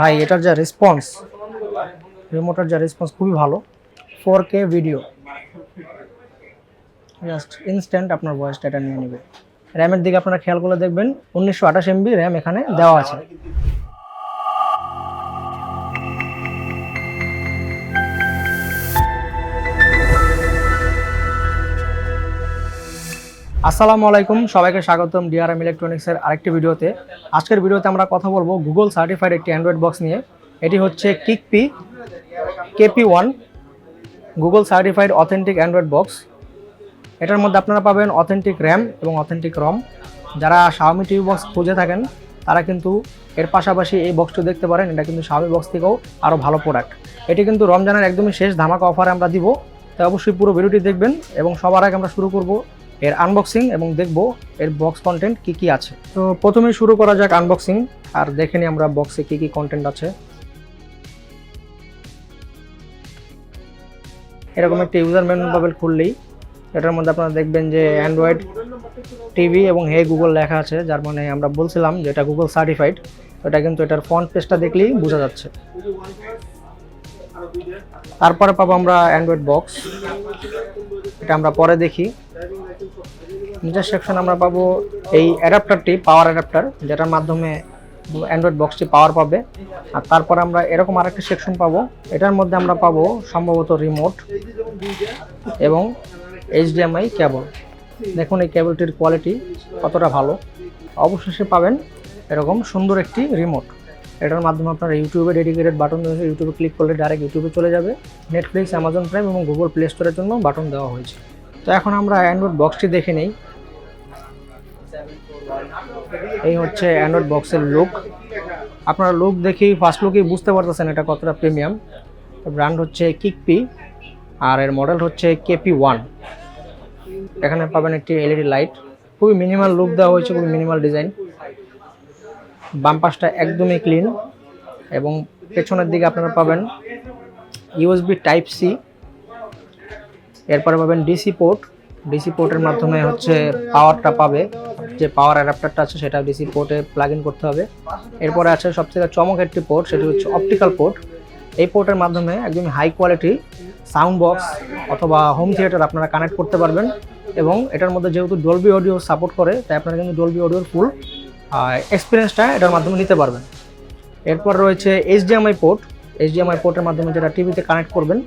ভাই, এটার যা রেসপন্স রিমোটার যা রেসপন্স খুবই ভালো। Four K video just instant আপনার ভয়েসটা এটা নিয়ে নেবে র্যামের দিকে আপনারা খেয়াল করে দেখবেন, উনিশশো আঠাশ এমবি র্যাম এখানে দেওয়া আছে। আসসালামু আলাইকুম, সবাইকে স্বাগতম ডিআরএম ইলেকট্রনিক্সের আরেকটি ভিডিওতে। আজকের ভিডিওতে আমরা কথা বলব গুগল সার্টিফাইড একটি অ্যান্ড্রয়েড বক্স নিয়ে। এটি হচ্ছে কিকপি KP one Google certified authentic Android box এটার মধ্যে আপনারা পাবেন অথেন্টিক র্যাম এবং অথেন্টিক রম যারা শাওমি টিভি বক্স খুঁজে থাকেন, তারা কিন্তু এর পাশাপাশি এই বক্সটি দেখতে পারেন। এটা কিন্তু শাওমি বক্স থেকেও আরও ভালো প্রোডাক্ট এটি কিন্তু রমজানের একদমই শেষ ধামাকা অফারে আমরা দিব। তাই অবশ্যই পুরো ভিডিওটি দেখবেন এবং সবার আগে আমরা শুরু করব এর আনবক্সিং এবং দেখব এর বক্স কন্টেন্ট কি কি আছে। তো প্রথমেই শুরু করা যাক আনবক্সিং আর দেখে নিই আমরা বক্সে কি কি কন্টেন্ট আছে। এরকম একটা ইউজার ম্যানুয়াল পাবেন খুললেই এটার মধ্যে আপনারা দেখবেন যে অ্যান্ড্রয়েড টিভি এবং হে গুগল লেখা আছে যার মানে আমরা বলছিলাম যে এটা গুগল সার্টিফাইড এটা কিন্তু এটার ফ্রন্ট পেজটা দেখলেই বোঝা যাচ্ছে। তারপরে পাবো আমরা অ্যান্ড্রয়েড বক্স এটা আমরা পরে দেখি। নিচের সেকশন আমরা পাবো এই অ্যাডাপ্টারটি পাওয়ার অ্যাডাপ্টার যেটার মাধ্যমে অ্যান্ড্রয়েড বক্সটি পাওয়ার পাবে। আর তারপর আমরা এরকম আরেকটা সেকশন পাবো। এটার মধ্যে আমরা পাবো সম্ভবত রিমোট এবং এইচডিএমআই কেবল দেখুন এই কেবলটির কোয়ালিটি কতটা ভালো। অবশেষে পাবেন এরকম সুন্দর একটি রিমোট এটার মাধ্যমে আপনারা ইউটিউবে ডেডিকেটেড বাটন রয়েছে। ইউটিউবে ক্লিক করলে ডাইরেক্ট ইউটিউবে চলে যাবে। নেটফ্লিক্স অ্যামাজন প্রাইম এবং গুগল প্লে স্টোরের জন্য বাটন দেওয়া হয়েছে। তো এখন আমরা অ্যান্ড্রয়েড বক্সটি দেখে নেই। এই হচ্ছে অ্যান্ড্রয়েড বক্সের লুক আপনারা লুক দেখেই ফার্স্ট লুকেই বুঝতে পারতেছেন এটা কতটা প্রিমিয়াম ব্র্যান্ড হচ্ছে কিকপি আর এর মডেল হচ্ছে কেপি ওয়ান এখানে পাবেন একটি এলইডি লাইট খুবই মিনিমাল লুক দেওয়া হয়েছে, খুবই মিনিমাল ডিজাইন বাম পাশটা একদমই ক্লিন এবং পেছনের দিকে আপনারা পাবেন ইউএসবি টাইপ সি এরপরে পাবেন ডিসি পোর্ট ডিসি পোর্টের মাধ্যমে হচ্ছে পাওয়ারটা পাবে। যে পাওয়ার অ্যাডাপ্টারটা আছে সেটা ডিসি পোর্টে প্লাগ ইন করতে হবে। এরপরে আছে সবথেকে চমক একটি পোর্ট সেটি হচ্ছে অপটিক্যাল পোর্ট এই পোর্টের মাধ্যমে একদম হাই কোয়ালিটি সাউন্ড বক্স অথবা হোম থিয়েটার আপনারা কানেক্ট করতে পারবেন। এবং এটার মধ্যে যেহেতু ডলবি অডিও সাপোর্ট করে, তাই আপনারা কিন্তু ডলবি অডিওর ফুল এক্সপিরিয়েন্সটা এটার মাধ্যমে নিতে পারবেন। এরপর রয়েছে এইচডিএমআই পোর্ট এইচডিএমআই পোর্টের মাধ্যমে যেটা টিভিতে কানেক্ট করবেন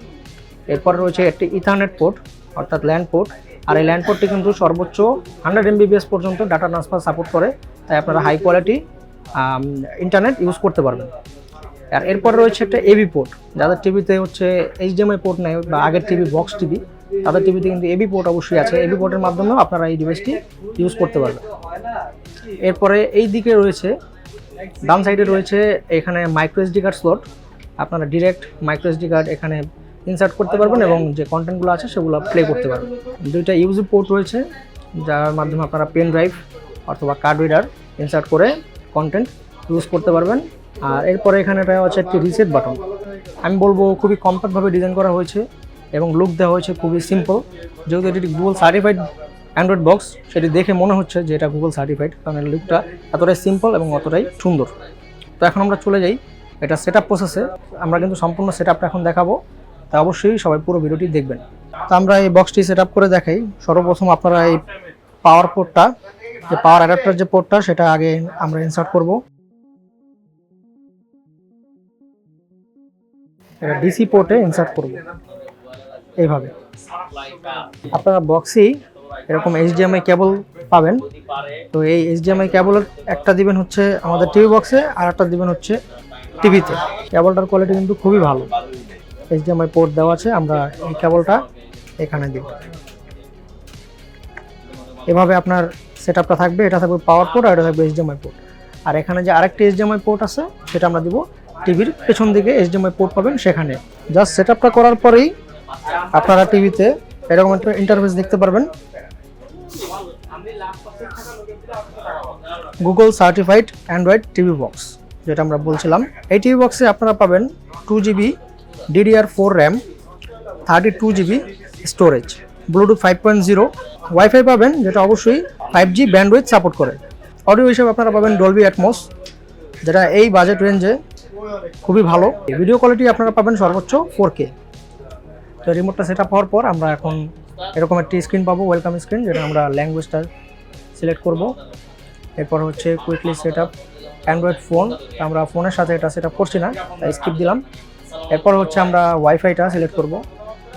এরপর রয়েছে একটি ইথারনেট পোর্ট অর্থাৎ ল্যান্ড পোর্ট আর এই ল্যান্ড পোর্টটি কিন্তু সর্বোচ্চ হান্ড্রেড এমবিবিএস পর্যন্ত ডাটা ট্রান্সফার সাপোর্ট করে। তাই আপনারা হাই কোয়ালিটি ইন্টারনেট ইউজ করতে পারবেন। আর এরপর রয়েছে একটা এবি পোর্ট যাদের টিভিতে হচ্ছে এইচডিএমআই পোর্ট নেই বা আগের টিভি বক্স টিভি তাদের টিভিতে কিন্তু এবি পোর্ট অবশ্যই আছে। এবি পোর্টের মাধ্যমেও আপনারা এই ডিভাইসটি ইউজ করতে পারবেন। এরপরে এই দিকে রয়েছে, ডান সাইডে রয়েছে এখানে মাইক্রো এসডি কার্ড স্লট আপনারা ডিরেক্ট মাইক্রো এসডি কার্ড এখানে ইনসার্ট করতে পারবেন এবং যে কন্টেন্টগুলো আছে সেগুলো প্লে করতে পারবেন। দুইটা ইউজি পোর্ট রয়েছে, যার মাধ্যমে আপনারা পেন ড্রাইভ অথবা কার্ড রিডার ইনসার্ট করে কন্টেন্ট ইউজ করতে পারবেন। আর এরপরে এখানে হচ্ছে একটি রিসেট বাটন আমি বলব খুবই কম্প্যাক্টভাবে ডিজাইন করা হয়েছে এবং লুক দেওয়া হয়েছে খুবই সিম্পল যেহেতু এটি গুগল সার্টিফাইড অ্যান্ড্রয়েড বক্স সেটি দেখে মনে হচ্ছে যে এটা গুগল সার্টিফাইড কারণ এর লুকটা এতটাই সিম্পল এবং অতটাই সুন্দর। তো এখন আমরা চলে যাই। এটা সেট আপ প্রসেসে আমরা কিন্তু সম্পূর্ণ সেট আপটা এখন দেখাবো। তা অবশ্যই সবাই পুরো ভিডিওটি দেখবেন। তো আমরা এই বক্সটি সেট করে দেখাই। সর্বপ্রথম আপনারা এই পাওয়ার পোর্টটা যে পাওয়ার অ্যাডাপ্টার যে পোর্টটা সেটা আগে আমরা ইনসার্ট করব। এটা ডিসি পোর্টে ইনসার্ট করব। এইভাবে। আপনারা বক্সেই এরকম এইচডিএমআই কেবল পাবেন। তো এই এইচডিএমআই কেবলের একটা দিবেন হচ্ছে আমাদের টিভি বক্সে আর একটা দিবেন হচ্ছে টিভিতে কেবলটার কোয়ালিটি কিন্তু খুবই ভালো। এইচডিএমআই পোর্ট দেওয়া আছে, আমরা এই কেবলটা এখানে দিব। এভাবে আপনার সেট থাকবে, এটা থাকবে পাওয়ার পোর্ট আর এটা থাকবে এইচডিএমআই পোর্ট আর এখানে যে আরেকটি এইচডিএমআই পোর্ট আছে, সেটা আমরা দিব টিভির পেছন দিকে এইচডিএমআই পোর্ট পাবেন সেখানে। জাস্ট সেট করার পরেই আপনারা টিভিতে এরকম একটা ইন্টারফেস দেখতে পারবেন। Google certified Android TV box যেটা আমরা বলছিলাম। এই টিভি বক্সে আপনারা পাবেন two GB DDR four RAM thirty two GB storage Bluetooth five point zero WiFi পাবেন, যেটা অবশ্যই ফাইভ জি ব্যান্ডউইথ সাপোর্ট করে। অডিও হিসেবে আপনারা পাবেন ডলবি অ্যাটমস যেটা এই বাজেট রেঞ্জে খুবই ভালো। ভিডিও কোয়ালিটি আপনারা পাবেন সর্বোচ্চ ফোর কে তো রিমোটটা সেট আপ হওয়ার পর আমরা এখন এরকম একটি স্ক্রিন পাবো ওয়েলকাম স্ক্রিন যেটা আমরা ল্যাঙ্গুয়েজটা সিলেক্ট করব। এরপর হচ্ছে quickly set up Android phone আমরা ফোনের সাথে এটা সেট আপ করছি না, তাই স্কিপ দিলাম। এরপর হচ্ছে আমরা ওয়াইফাইটা সিলেক্ট করব।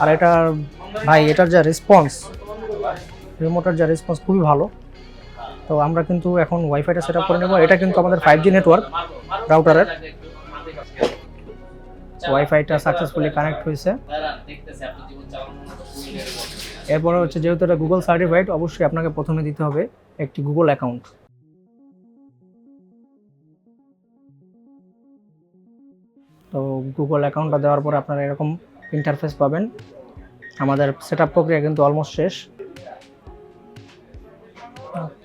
আর এটার ভাই, এটার যা রেসপন্স রিমোটার যা রেসপন্স খুবই ভালো। তো আমরা কিন্তু এখন ওয়াইফাইটা সেট করে নেব। এটা কিন্তু আমাদের ফাইভ জি নেটওয়ার্ক রাউটারের ওয়াইফাইটা সাকসেসফুলি কানেক্ট হয়েছে। এরপরে হচ্ছে যেহেতু এটা গুগল সার্টিফাইড অবশ্যই আপনাকে প্রথমে দিতে হবে একটি গুগল অ্যাকাউন্ট তো গুগল অ্যাকাউন্টটা দেওয়ার পর আপনারা এরকম ইন্টারফেস পাবেন। আমাদের সেট প্রক্রিয়া কিন্তু অলমোস্ট শেষ।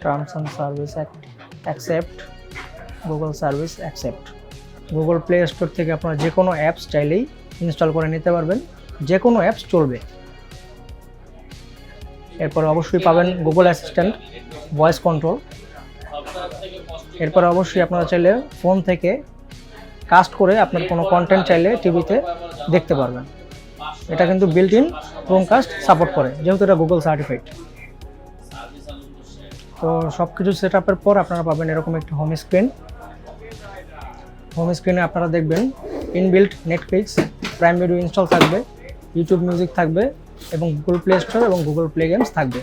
Terms and service accept Google service accept Google Play store থেকে আপনারা যে কোনো অ্যাপস চাইলেই ইনস্টল করে নিতে পারবেন। যে কোনো অ্যাপস চলবে। এরপর অবশ্যই পাবেন গুগল অ্যাসিস্ট্যান্ট ভয়েস কন্ট্রোল এরপর অবশ্যই আপনারা চাইলে ফোন থেকে কাস্ট করে আপনার কোনো কন্টেন্ট চাইলে টিভিতে দেখতে পারবেন। এটা কিন্তু বিল্ট ইন ক্রোমকাস্ট সাপোর্ট করে, যেহেতু এটা গুগল সার্টিফাইড তো সব কিছু সেট আপের পর আপনারা পাবেন এরকম একটি হোম স্ক্রিন হোম স্ক্রিনে আপনারা দেখবেন inbuilt Netflix Prime video install থাকবে ইউটিউব মিউজিক থাকবে এবং গুগল প্লে স্টোর এবং গুগল প্লে গেমস থাকবে।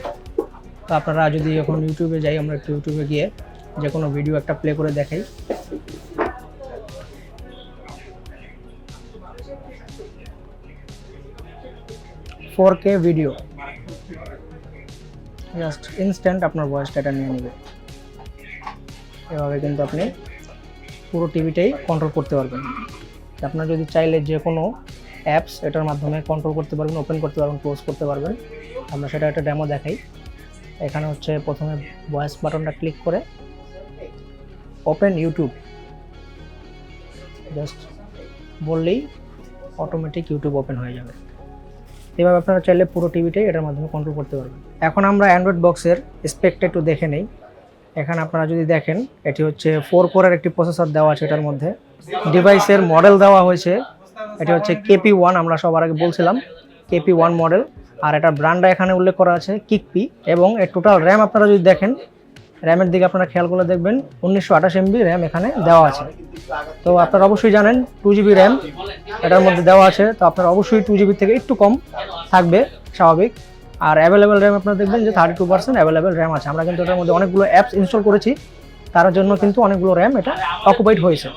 তো আপনারা যদি এখন ইউটিউবে যাই, আমরা একটু ইউটিউবে গিয়ে যে কোনো ভিডিও একটা প্লে করে দেখাই। Four K video just instant আপনার ভয়েস ডাটা নিয়ে নেবে। এভাবে কিন্তু আপনি পুরো টিভিটাই কন্ট্রোল করতে পারবেন। আপনার যদি চাইলে যে কোনো অ্যাপস এটার মাধ্যমে কন্ট্রোল করতে পারবেন ওপেন করতে পারবেন ক্লোজ করতে পারবেন। আমরা সেটা একটা ডেমো দেখাই। এখানে হচ্ছে প্রথমে ভয়েস বাটনটা ক্লিক করে ওপেন ইউটিউব জাস্ট বললেই অটোমেটিক ইউটিউব ওপেন হয়ে যাবে। এভাবে আপনারা চাইলে পুরো টিভিটাই এটার মাধ্যমে কন্ট্রোল করতে পারবেন। এখন আমরা অ্যান্ড্রয়েড বক্সের স্পেকটা একটু দেখে নেই। এখানে আপনারা যদি দেখেন, এটি হচ্ছে ফোর কোরের একটি প্রসেসর দেওয়া আছে এটার মধ্যে। ডিভাইসের মডেল দেওয়া হয়েছে। এটি হচ্ছে কেপি ওয়ান আমরা সবার আগে বলছিলাম কেপি ওয়ান মডেল আর এটা ব্র্যান্ডটা এখানে উল্লেখ করা আছে কিকপি এবং এর টোটাল র্যাম আপনারা যদি দেখেন র্যামের দিকে আপনারা খেয়াল করে দেখবেন। উনিশশো আঠাশ এমবি র্যাম এখানে দেওয়া আছে। তো আপনারা অবশ্যই জানেন টু জিবি র্যাম এটার মধ্যে দেওয়া আছে। তো আপনার অবশ্যই টু জিবি থেকে একটু কম থাকবে, স্বাভাবিক। আর অ্যাভেলেবেল র্যাম আপনারা দেখবেন যে thirty two percent available RAM আছে। আমরা কিন্তু এটার মধ্যে অনেকগুলো অ্যাপস ইনস্টল করেছি। তার জন্য কিন্তু অনেকগুলো র্যাম এটা অকুপাইড হয়েছে।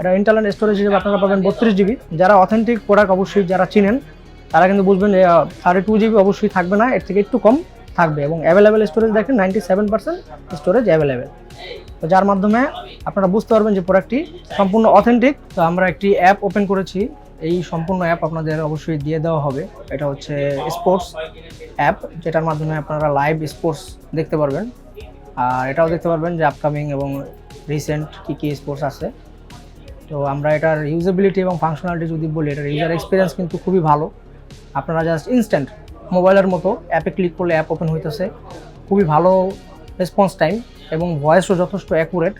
এটা ইন্টারনাল স্টোরেজ হিসেবে আপনারা পাবেন বত্রিশ জিবি যারা অথেন্টিক প্রোডাক্ট অবশ্যই যারা চিনেন, তারা কিন্তু বুঝবেন যে থার্টি টু জিবি অবশ্যই থাকবে না। এর থেকে একটু কম। থাকবে এবং অ্যাভেলেবেল স্টোরেজ দেখেন ninety seven percent storage available তো যার মাধ্যমে আপনারা বুঝতে পারবেন যে প্রোডাক্টটি সম্পূর্ণ অথেন্টিক তো আমরা একটি অ্যাপ ওপেন করেছি। এই সম্পূর্ণ অ্যাপ আপনাদের অবশ্যই দিয়ে দেওয়া হবে। এটা হচ্ছে স্পোর্টস অ্যাপ যেটার মাধ্যমে আপনারা লাইভ স্পোর্টস দেখতে পারবেন। আর এটাও দেখতে পারবেন যে আপকামিং এবং রিসেন্ট কী কী স্পোর্টস আছে। তো আমরা এটার ইউজেবিলিটি এবং ফাংশনালিটি যদি বলি, এটার ইউজার এক্সপিরিয়েন্স কিন্তু খুবই ভালো। আপনারা জাস্ট ইনস্ট্যান্ট মোবাইলের মতো অ্যাপে ক্লিক করলে অ্যাপ ওপেন হইতেছে। খুবই ভালো রেসপন্স টাইম এবং ভয়েসও যথেষ্ট অ্যাকুরেট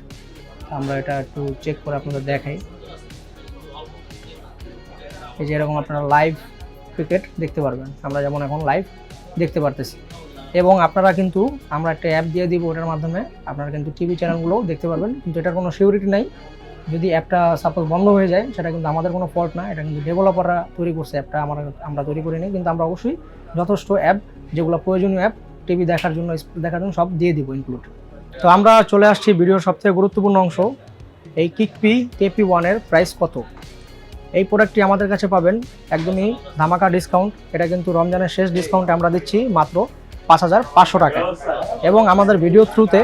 আমরা এটা একটু চেক করে আপনাদের দেখাই। এই যে এরকম আপনারা লাইভ ক্রিকেট দেখতে পারবেন। আমরা যেমন এখন লাইভ দেখতে পারতেছি। এবং আপনারা কিন্তু আমরা একটা অ্যাপ দিয়ে দিব ওটার মাধ্যমে। আপনারা কিন্তু টিভি চ্যানেলগুলোও দেখতে পারবেন। কিন্তু এটার কোনো সিকিউরিটি নাই। যদি অ্যাপটা সাপোজ বন্ধ হয়ে যায়, সেটা কিন্তু আমাদের কোনো ফল্ট না, এটা কিন্তু ডেভেলপাররা তৈরি করছে অ্যাপটা আমরা আমরা তৈরি করিনি, কিন্তু আমরা অবশ্যই যথেষ্ট অ্যাপ যেগুলো প্রয়োজনীয় অ্যাপ টিভি দেখার জন্য দেখার জন্য সব দিয়ে দিব ইনক্লুড তো আমরা চলে আসছি ভিডিওর সবথেকে গুরুত্বপূর্ণ অংশ, এই কিকপি কেপি ওয়ানের প্রাইস কত? এই প্রোডাক্টটি আমাদের কাছে পাবেন একদমই ধামাকা ডিসকাউন্ট এটা কিন্তু রমজানের শেষ ডিসকাউন্টে আমরা দিচ্ছি মাত্র পাঁচ হাজার পাঁচশো টাকায় এবং আমাদের ভিডিও থ্রুতে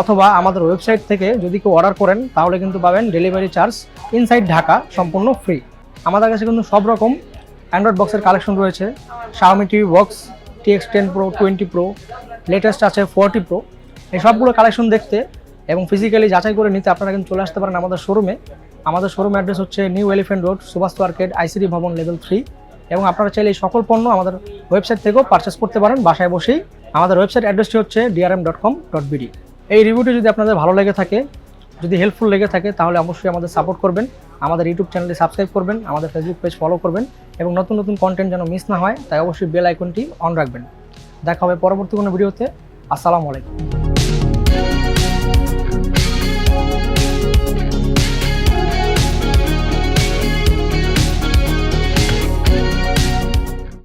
অথবা আমাদের ওয়েবসাইট থেকে যদি কেউ অর্ডার করেন, তাহলে কিন্তু পাবেন ডেলিভারি চার্জ ইনসাইড ঢাকা সম্পূর্ণ ফ্রি। আমাদের কাছে কিন্তু সব রকম অ্যান্ড্রয়েড বক্সের কালেকশন রয়েছে। Xiaomi TV box TX ten pro twenty pro latest আছে ফোরটি প্রো এই সবগুলো কালেকশন দেখতে এবং ফিজিক্যালি যাচাই করে নিতে আপনারা কিন্তু চলে আসতে পারেন আমাদের শোরুমে আমাদের শোরুম অ্যাড্রেস হচ্ছে new elephant road Subhash market ICD Bhaban level three এবং আপনারা চাইলে এই সকল পণ্য আমাদের ওয়েবসাইট থেকেও পারচেস করতে পারেন। বাসায় বসেই আমাদের ওয়েবসাইট অ্যাড্রেসটি হচ্ছে DRM dot com dot BD এই রিভিউটি যদি আপনাদের ভালো লেগে থাকে, যদি হেল্পফুল লেগে থাকে, তাহলে অবশ্যই আমাদের সাপোর্ট করবেন, আমাদের ইউটিউব চ্যানেলটি সাবস্ক্রাইব করবেন, আমাদের ফেসবুক পেজ ফলো করবেন এবং নতুন নতুন কন্টেন্ট যেন মিস না হয়, তাই অবশ্যই বেল আইকনটি অন রাখবেন। দেখা হবে পরবর্তী কোনো ভিডিওতে আসসালামু আলাইকুম।